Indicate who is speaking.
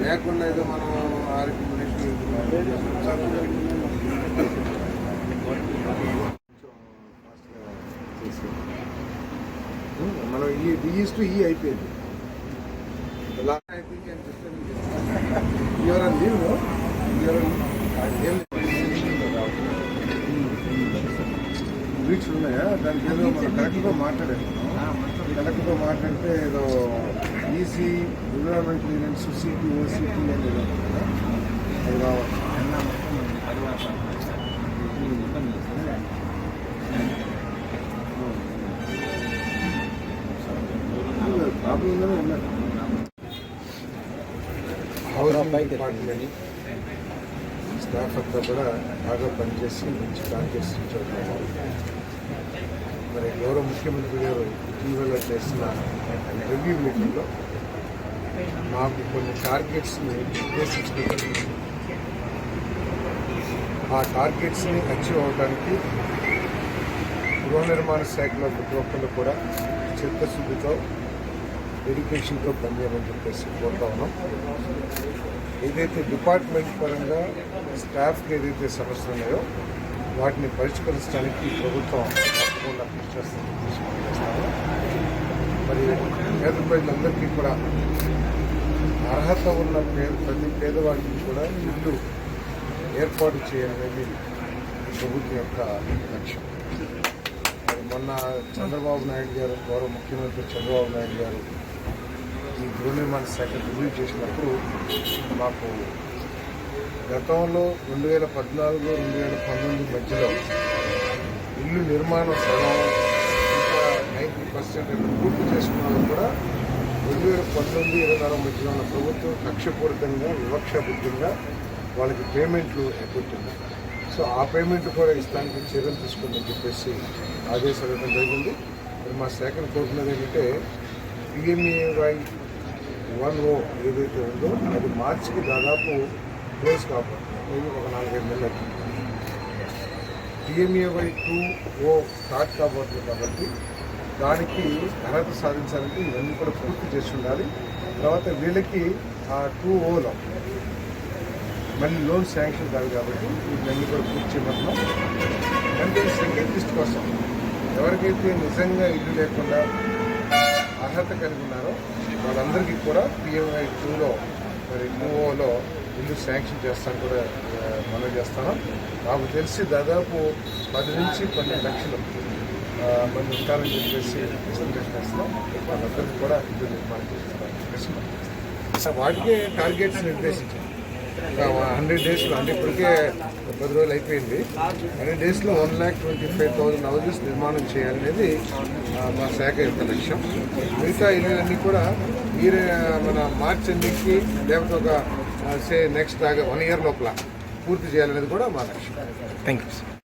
Speaker 1: లేకుండా ఏదో మనం ఆరోగ్య మనం ఈ డిఈస్ టు ఈ అయిపోయింది. ఎవరైనా లీవ్ వీక్స్ ఉన్నాయా? దానికి ఏదో మనం కలెక్టర్తో మాట్లాడాము కలెక్టర్తో మాట్లాడితే ఏదో EC environment clearance city OCT అని ఏదో ఉంది కదా. అది కావాలి ప్రాబ్లంగానే ఉన్నది హౌసింగ్ డిపార్ట్మెంట్ స్టాఫ్ అంతా కూడా బాగా పనిచేసి మంచి టార్గెట్స్ ఇచ్చారు మరి గౌరవ ముఖ్యమంత్రి గారు ఇటీవల చేసిన రివ్యూ మీటింగ్లో మాకు కొన్ని టార్గెట్స్ని నిర్దేశించడం ఆ టార్గెట్స్ని అచీవ్ అవడానికి గృహ నిర్మాణ శాఖలో ప్రతి ఒక్కళ్ళు కూడా చిత్తశుద్ధితో డెడికేషన్తో పనిచేయమని చెప్పేసి కోరుతా ఉన్నాం. ఏదైతే డిపార్ట్మెంట్ పరంగా స్టాఫ్కి ఏదైతే సమస్యలు ఉన్నాయో వాటిని పరిష్కరించడానికి ప్రభుత్వం తప్పకుండా కృషి చేస్తుందని మరి పేద ప్రజలందరికీ కూడా అర్హత ఉన్న పేద ప్రతి పేదవాడికి కూడా ఇల్లు ఏర్పాటు చేయాలనేది ప్రభుత్వం యొక్క లక్ష్యం. మరి మొన్న చంద్రబాబు నాయుడు గారు గౌరవ ముఖ్యమంత్రి చంద్రబాబు నాయుడు గారు ఈ గృహ నిర్మాణ శాఖ రిలీజ్ చేసినప్పుడు మాకు గతంలో రెండు వేల పద్నాలుగు రెండు వేల పంతొమ్మిది మధ్యలో ఇల్లు నిర్మాణ సగం ఇంకా నైంటీ పర్సెంట్ పూర్తి చేసుకున్న వాళ్ళు కూడా రెండు వేల పంతొమ్మిది ఇరవై నాలుగు మధ్యలో ఉన్న ప్రభుత్వం లక్ష్యపూరితంగా వివక్షబుద్ధంగా వాళ్ళకి పేమెంట్లు ఎగ్గొట్టింది సో ఆ పేమెంట్ కూడా ఇస్తానికి చర్యలు తీసుకుందని చెప్పేసి ఆదేశాలు ఇవ్వడం జరిగింది. మరి మా శాఖను కోరుకున్నది ఏంటంటే పిఎంఏవై వన్ ఓ ఏదైతే ఉందో అది మార్చికి దాదాపు క్లోజ్ కాబోతుంది. ఒక నాలుగైదు నెలలు అవుతుంది. డిఎంఏవై టూ ఓ స్టార్ట్ కాబోతుంది కాబట్టి దానికి అర్హత సాధించాలంటే ఇవన్నీ కూడా పూర్తి చేసి ఉండాలి. తర్వాత వీళ్ళకి ఆ టూ ఓలో మళ్ళీ లోన్ శాంక్షన్ కాదు కాబట్టి ఇవన్నీ కూడా పూర్తి చేయమంటున్నాం. అంటే సెకండ్ లిస్ట్ కోసం ఎవరికైతే నిజంగా ఇల్లు లేకుండా అర్హత కలిగి ఉన్నారో వాళ్ళందరికీ కూడా పిఎంఐ టూలో మరి మూఓలో ఇల్లు శాంక్షన్ చేస్తాను కూడా ఆ, మనం చేస్తాను. నాకు తెలిసి దాదాపు పది నుంచి పన్నెండు లక్షలు ఆ, మంది ఉంటారని చెప్పేసి ప్రెసెంటేషన్ వేస్తున్నాం వాళ్ళందరికీ కూడా ఇల్లు నిర్మాణం చేస్తాం వాటికే టార్గెట్స్ నిర్దేశించాం. హండ్రెడ్ డేస్లో అంటే ఇప్పటికే పది రోజులు అయిపోయింది. హండ్రెడ్ డేస్లో one lakh twenty five thousand houses నిర్మాణం చేయాలనేది మా శాఖ యొక్క లక్ష్యం. మిగతా ఇళ్ళన్నీ కూడా మీరే మన మార్చ్ ఎన్నికి లేకపోతే ఒక సే నెక్స్ట్ వన్ ఇయర్ లోపల పూర్తి చేయాలనేది కూడా మా లక్ష్యం.
Speaker 2: Thank you